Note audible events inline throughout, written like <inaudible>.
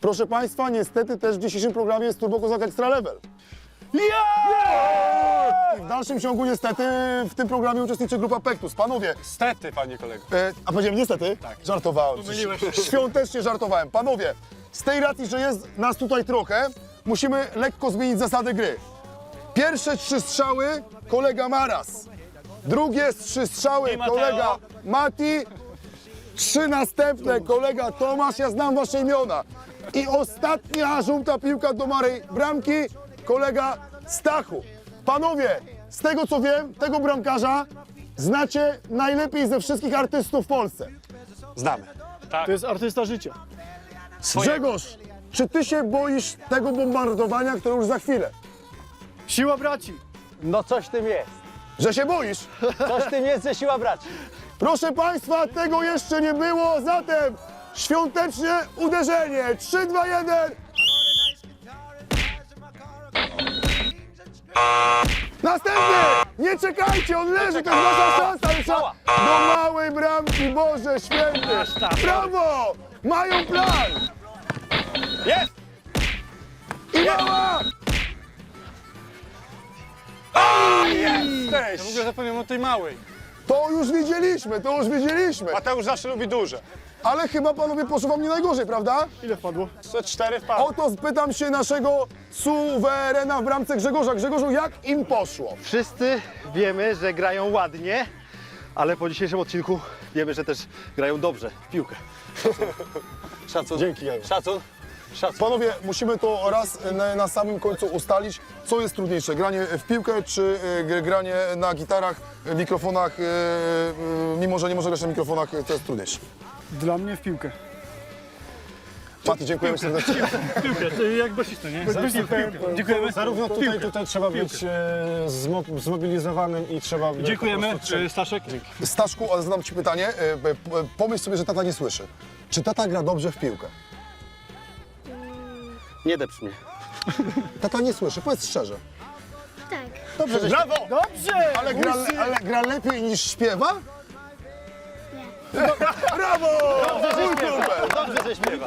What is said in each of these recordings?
Proszę Państwa, niestety też w dzisiejszym programie jest Turbo Kozak Extra Level. I w dalszym ciągu niestety w tym programie uczestniczy grupa Pektus. Panowie, Stety, panie kolego. e, a powiedziałem niestety? Tak. Żartowałem. Pomyliłeś się. Świątecznie żartowałem. Panowie, z tej racji, że jest nas tutaj trochę, musimy lekko zmienić zasady gry. Pierwsze trzy strzały kolega Maras. Drugie trzy strzały Mateo. kolega Mati. Trzy następne kolega Tomasz, ja znam wasze imiona. I ostatnia żółta piłka do Marej bramki kolega Stachu. Panowie, z tego co wiem, tego bramkarza znacie najlepiej ze wszystkich artystów w Polsce. Znamy. To jest artysta życia. Grzegorz, czy ty się boisz tego bombardowania, które już za chwilę? Siła braci. No coś w tym jest. Że się boisz? Coś w tym jest, że siła braci. Proszę Państwa, tego jeszcze nie było, zatem świąteczne uderzenie. 3, 2, 1. Następny! Nie czekajcie, on leży, to jest wasza szansa. ale trzeba- Do małej bramki, Boże święty. Brawo! Mają plan! Jest! I mała! Jesteś! Ja w ogóle zapomniałem o tej małej. To już widzieliśmy, to już widzieliśmy. Mateusz zawsze lubi duże. Ale chyba panowie poszło wam nie najgorzej, prawda? Ile wpadło? Co cztery wpadły. Oto spytam się naszego suwerena w bramce Grzegorza. Grzegorzu, jak im poszło? Wszyscy wiemy, że grają ładnie, ale po dzisiejszym odcinku wiemy, że też grają dobrze w piłkę. <laughs> Szacun. Dzięki, Ewa. Szacun. Szacun. Panowie, musimy to raz na, na samym końcu ustalić, co jest trudniejsze, granie w piłkę czy e, gr- granie na gitarach, e, mikrofonach, e, e, mimo że nie może grać na mikrofonach, e, to jest trudniejsze. Dla mnie w piłkę. Mati, dziękujemy serdecznie. Piłkę, jak basista, nie? Dziękujemy. Zarówno tutaj, tutaj trzeba być e, zmo- zmobilizowanym i trzeba... po Dziękujemy, prostu e, Staszek. Staszku, ale zadam Ci pytanie, e, p- p- pomyśl sobie, że tata nie słyszy. Czy tata gra dobrze w piłkę? Nie depcz mnie. <laughs> Tata nie słyszy, powiedz szczerze. Tak. Dobrze, że Brawo! Dobrze! Ale gra, ale gra lepiej niż śpiewa? <laughs> Brawo! Mój kumpel! Dobrze, że śpiewa.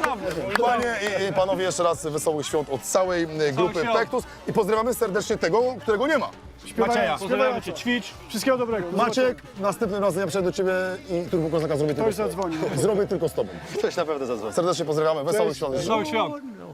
Panie i, i panowie, jeszcze raz wesołych świąt od całej e, grupy świąt. Pektus i pozdrawiamy serdecznie tego, którego nie ma. Macieja, pozdrawiamy cię. Ćwicz. Wszystkiego dobrego. Maciek, następnym razem ja przyjdę do ciebie i Turbo Kozaka zrobię tylko z tobą. zadzwoni. Zrobię tylko z tobą. Ktoś na pewno zadzwoni. Serdecznie pozdrawiamy, wesołych świąt. Wesołych świąt.